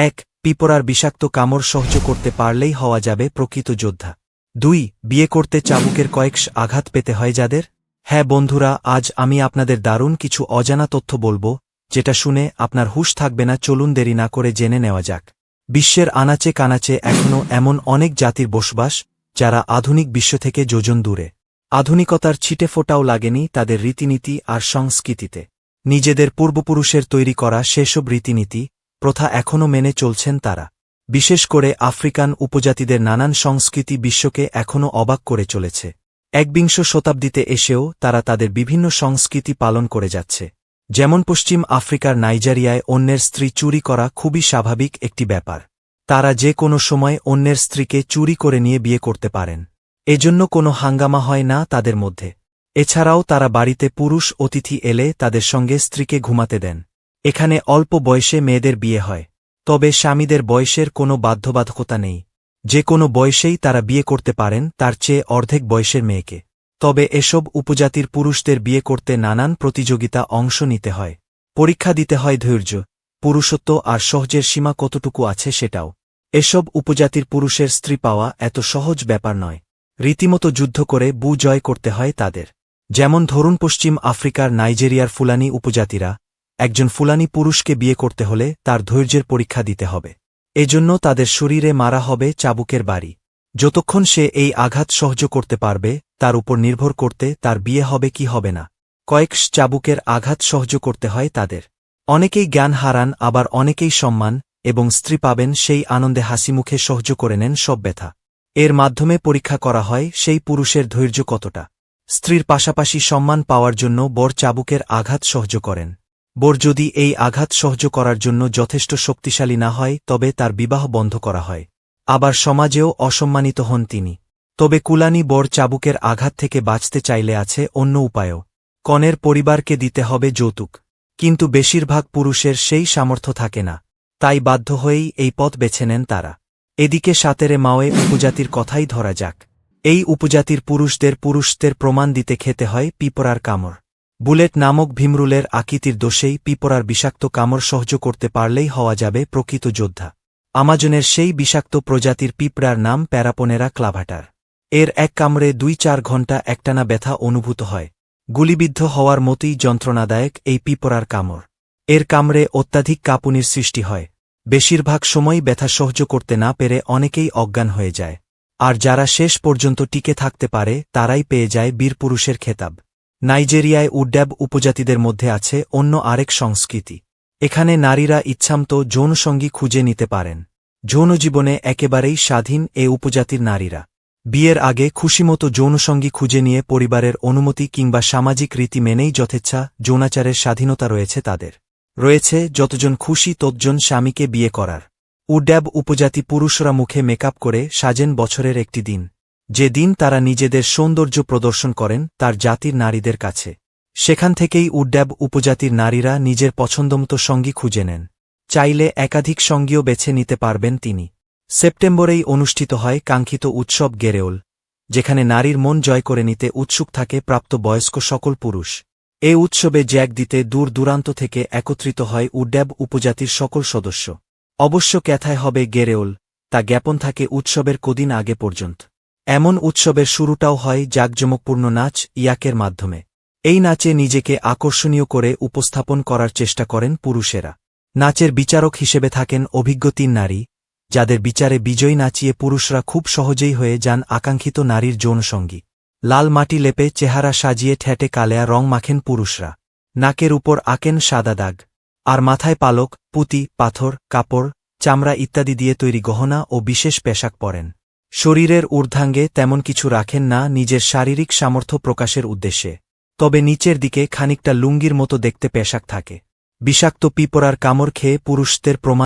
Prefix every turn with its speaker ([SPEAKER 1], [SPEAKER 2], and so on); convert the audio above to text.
[SPEAKER 1] এক পিপরার বিষাক্ত কামড় সহ্য করতে পারলেই হওয়া যাবে প্রকৃত যোদ্ধা। দুই, বিয়ে করতে চাবুকের কয়েকশ আঘাত পেতে হয় যাদের? হ্যাঁ বন্ধুরা, আজ আমি আপনাদের দারুণ কিছু অজানা তথ্য বলব, যেটা শুনে আপনার হুশ থাকবে না, চলুন দেরি না করে জেনে নেওয়া যাক। বিশ্বের আনাচে কানাচে এখনও এমন অনেক জাতির বসবাস, যারা আধুনিক বিশ্ব থেকে যোজন দূরে। আধুনিকতার ছিটে ফোটাও লাগেনি তাদের রীতিনীতি আর সংস্কৃতিতে। নিজেদের পূর্বপুরুষের তৈরি করা সেসব রীতিনীতি প্রথা এখনও মেনে চলছেন তারা। বিশেষ করে আফ্রিকান উপজাতিদের নানান সংস্কৃতি বিশ্বকে এখনও অবাক করে চলেছে। একবিংশ শতাব্দীতে এসেও তারা তাদের বিভিন্ন সংস্কৃতি পালন করে যাচ্ছে। যেমন পশ্চিম আফ্রিকার নাইজেরিয়ায় অন্যের স্ত্রী চুরি করা খুবই স্বাভাবিক একটি ব্যাপার। তারা যে কোনো সময় অন্যের স্ত্রীকে চুরি করে নিয়ে বিয়ে করতে পারেন। এজন্য কোনো হাঙ্গামা হয় না তাদের মধ্যে। এছাড়াও তারা বাড়িতে পুরুষ অতিথি এলে তাদের সঙ্গে স্ত্রীকে ঘুমাতে দেন। এখানে অল্প বয়সে মেয়েদের বিয়ে হয়, তবে স্বামীদের বয়সের কোনো বাধ্যবাধকতা নেই। যে কোনো বয়সেই তারা বিয়ে করতে পারেন তার চেয়ে অর্ধেক বয়সের মেয়েকে। তবে এসব উপজাতির পুরুষদের বিয়ে করতে নানান প্রতিযোগিতা অংশ নিতে হয়। পরীক্ষা দিতে হয় ধৈর্য, পুরুষত্ব আর সহজের সীমা কতটুকু আছে সেটাও। এসব উপজাতির পুরুষের স্ত্রী পাওয়া এত সহজ ব্যাপার নয়। রীতিমতো যুদ্ধ করে বু জয় করতে হয় তাদের। যেমন ধরুন পশ্চিম আফ্রিকার নাইজেরিয়ার ফুলানি উপজাতিরা একজন ফুলানি পুরুষকে বিয়ে করতে হলে তার ধৈর্যের পরীক্ষা দিতে হবে। এজন্য তাদের শরীরে মারা হবে চাবুকের বাড়ি। যতক্ষণ সে এই আঘাত সহ্য করতে পারবে, তার উপর নির্ভর করতে তার বিয়ে হবে কি হবে না। কয়েক চাবুকের আঘাত সহ্য করতে হয় তাদের। অনেকেই জ্ঞান হারান, আবার অনেকেই সম্মান এবং স্ত্রী পাবেন সেই আনন্দে হাসিমুখে সহ্য করে নেন সব ব্যথা। এর মাধ্যমে পরীক্ষা করা হয় সেই পুরুষের ধৈর্য কতটা। স্ত্রীর পাশাপাশি সম্মান পাওয়ার জন্য বর চাবুকের আঘাত সহ্য করেন। বর যদি এই আঘাত সহ্য করার জন্য যথেষ্ট শক্তিশালী না হয়, তবে তার বিবাহ বন্ধ করা হয়। আবার সমাজেও অসম্মানিত হন তিনি। তবে কুলানি বর চাবুকের আঘাত থেকে বাঁচতে চাইলে আছে অন্য উপায়ও। কনের পরিবারকে দিতে হবে যৌতুক। কিন্তু বেশিরভাগ পুরুষের সেই সামর্থ্য থাকে না। তাই বাধ্য হয়েই এই পথ বেছে নেন তারা। এদিকে সাতেরে মাওয়ে উপজাতির কথাই ধরা যাক। এই উপজাতির পুরুষদের পুরুষদের প্রমাণ দিতে খেতে হয় পিপরার কামড়। বুলেট নামক ভীমরুলের আকৃতির দোষেই পিপরার বিষাক্ত কামড় সহ্য করতে পারলেই হওয়া যাবে প্রকৃত যোদ্ধা। আমাজনের সেই বিষাক্ত প্রজাতির পিঁপড়ার নাম প্যারাপোনেরা ক্লাভাটার। এর এক কামড়ে দুই চার ঘণ্টা একটানা ব্যথা অনুভূত হয়। গুলিবিদ্ধ হওয়ার মতোই যন্ত্রণাদায়ক এই পিপরার কামড়। এর কামড়ে অত্যাধিক কাঁপুনির সৃষ্টি হয়। বেশিরভাগ সময় ব্যথা সহ্য করতে না পেরে অনেকেই অজ্ঞান হয়ে যায়। আর যারা শেষ পর্যন্ত টিকে থাকতে পারে, তারাই পেয়ে যায় বীরপুরুষের খেতাব। নাইজেরিয়ায় উড্ড্যাব উপজাতিদের মধ্যে আছে অন্য আরেক সংস্কৃতি। এখানে নারীরা ইচ্ছামতো যৌনসঙ্গী খুঁজে নিতে পারেন। যৌন জীবনে একেবারেই স্বাধীন এ উপজাতির নারীরা। বিয়ের আগে খুশিমতো যৌনসঙ্গী খুঁজে নিয়ে পরিবারের অনুমতি কিংবা সামাজিক রীতি মেনেই যথেচ্ছা যৌনাচারের স্বাধীনতা রয়েছে তাদের। রয়েছে যতজন খুশি ততজন স্বামীকে বিয়ে করার। উড্যাব উপজাতি পুরুষরা মুখে মেকআপ করে সাজেন বছরের একটি দিন। যে দিন তারা নিজেদের সৌন্দর্য প্রদর্শন করেন, তার জাতির নারীদের কাছে। সেখান থেকেই উড্যাব উপজাতির নারীরা নিজের পছন্দমতো সঙ্গী খুঁজে নেন। চাইলে একাধিক সঙ্গীও বেছে নিতে পারবেন তিনি। সেপ্টেম্বরেই অনুষ্ঠিত হয় কাঙ্ক্ষিত উৎসব গেরেওল, যেখানে নারীর মন জয় করে নিতে উৎসুক থাকে প্রাপ্ত বয়স্ক সকল পুরুষ। এ উৎসবে জ্যাক দিতে দূর দূরান্ত থেকে একত্রিত হয় উড্যাব উপজাতির সকল সদস্য। অবশ্য ক্যাথায় হবে গেরেওল, তা জ্ঞাপন থাকে উৎসবের কদিন আগে পর্যন্ত। এমন উৎসবের শুরুটাও হয় জাঁকজমকপূর্ণ নাচ, ইয়াকের মাধ্যমে। এই নাচে নিজেকে আকর্ষণীয় করে উপস্থাপন করার চেষ্টা করেন পুরুষেরা। নাচের বিচারক হিসেবে থাকেন অভিজ্ঞ তিন নারী, যাদের বিচারে বিজয়ী নাচিয়ে পুরুষরা খুব সহজেই হয়ে যান আকাঙ্ক্ষিত নারীর যৌনসঙ্গী। লাল মাটি লেপে চেহারা সাজিয়ে ঠেটে কালেয়া রং মাখেন পুরুষরা। নাকের উপর আঁকেন সাদা দাগ। আর মাথায় পালক, পুতি, পাথর, কাপড়, চামড়া ইত্যাদি দিয়ে তৈরি গহনা ও বিশেষ পেশাক পরেন। শরীরের ঊর্ধ্বাঙ্গে তেমন কিছু রাখেন না নিজের শারীরিক সামর্থ্য প্রকাশের উদ্দেশ্যে। তবে নিচের দিকে খানিকটা লুঙ্গির মতো দেখতে পেশাক থাকে। বিষাক্ত পিপড়ার কামড় খেয়ে পুরুষদের প্রমাণ